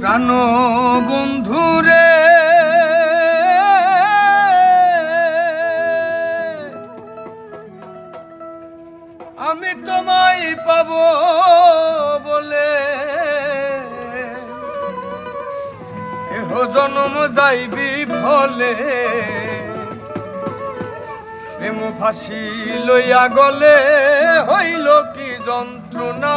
প্রাণ বন্ধুরে আমি তোমায় পাব বলে। এহ জনম যাইবি ফলে প্রেম ফাঁসি লইয়া গলে হইল কি যন্ত্রণা।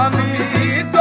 আমি তোর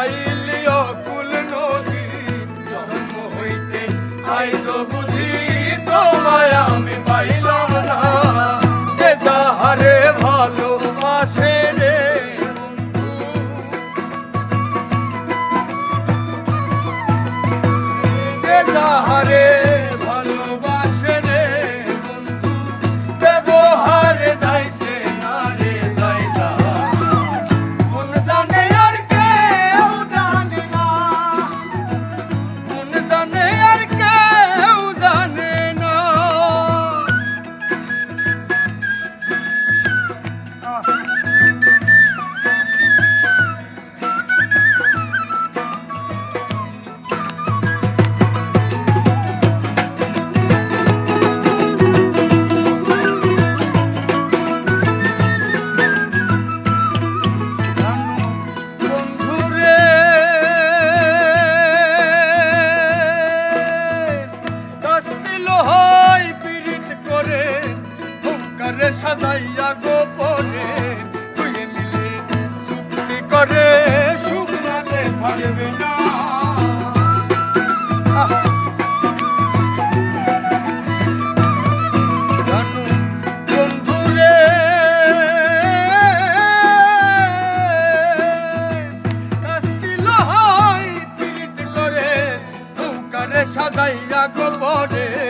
হাসাইলি অকুল নদী, জন্ম হইতে আইল বুঝি, তোমায় আমি পাইলাম না। যে যাহারে ভালোবাসে রে যে যাহারে আমারে সাজাইয়া গোপনে তুই মিলে চুক্তি করে সুখ রাতে থাকবে না। সাজাইয়া গোপনে